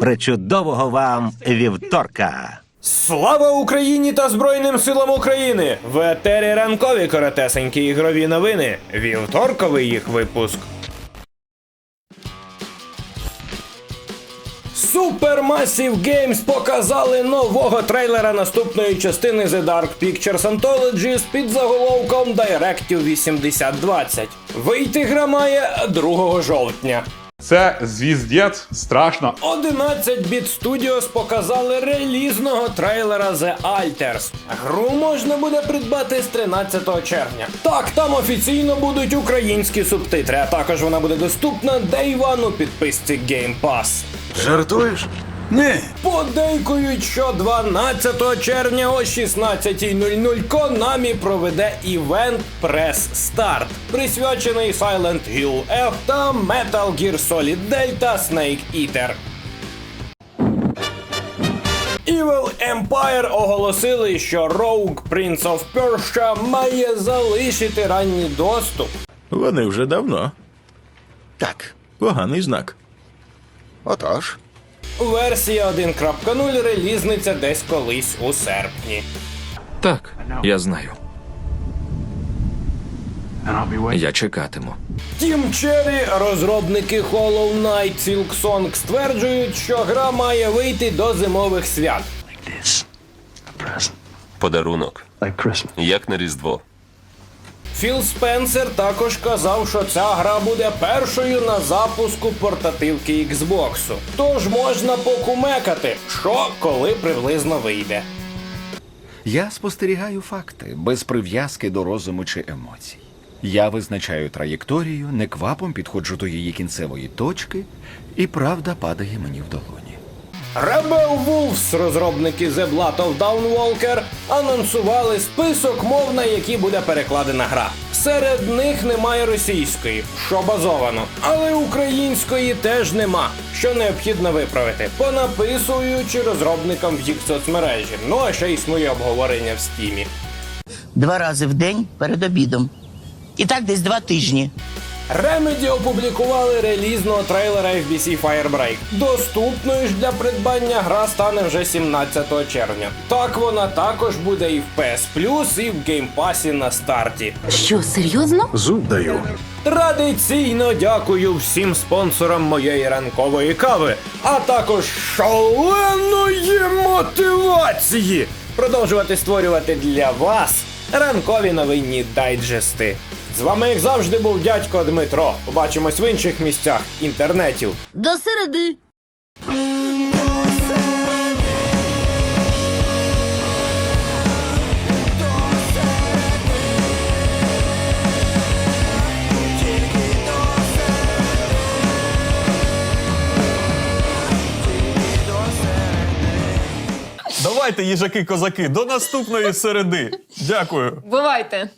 Причудового вам вівторка! Слава Україні та Збройним силам України! В етері ранкові коротесенькі ігрові новини. Вівторковий їх випуск. Supermassive Games показали нового трейлера наступної частини The Dark Pictures Anthology з під заголовком Directive 8020. Вийти гра має 2 жовтня. Це звіздець страшно. 11-біт Studios показали релізного трейлера The Alters. Гру можна буде придбати з 13 червня. Так, там офіційно будуть українські субтитри, а також вона буде доступна Day One у підписці Game Pass. Жартуєш? Ні. Подейкують, що 12 червня о 16.00 Konami проведе івент Press Start, присвячений Silent Hill F та Metal Gear Solid Delta Snake Eater. Evil Empire оголосили, що Rogue Prince of Persia має залишити ранній доступ. Вони вже давно. Так, Поганий знак. отож. Версія 1.0 релізниця десь колись у серпні. Так, я знаю. Я чекатиму. Тім Черрі, розробники Hollow Knight Silksong стверджують, що гра має вийти до зимових свят. Подарунок. Як на Різдво. Філ Спенсер також казав, що ця гра буде першою на запуску портативки Xbox. Тож можна покумекати, що коли приблизно вийде. Я спостерігаю факти без прив'язки до розуму чи емоцій. Я визначаю траєкторію, неквапом підходжу до її кінцевої точки, і правда падає мені в долоні. Rebel Wolves, розробники The Blood of Downwalker, анонсували список мов, на які буде перекладена гра. Серед них немає російської, що базовано, але української теж нема, що необхідно виправити, понаписуючи розробникам в їх соцмережі. Ну а ще існує обговорення в стімі. два рази в день перед обідом. І так десь два тижні. Remedy опублікували релізного трейлера FBC Firebreak. Доступною ж для придбання гра стане вже 17 червня. Так вона також буде і в PS Plus, і в Game Pass на старті. Що, серйозно? Зуб даю. Традиційно дякую всім спонсорам моєї ранкової кави, а також шаленої мотивації продовжувати створювати для вас ранкові новинні дайджести. З вами, як завжди, був дядько Дмитро. Побачимось в інших місцях інтернетів. До середи. Давайте, їжаки-козаки, до наступної середи. Дякую. Бувайте.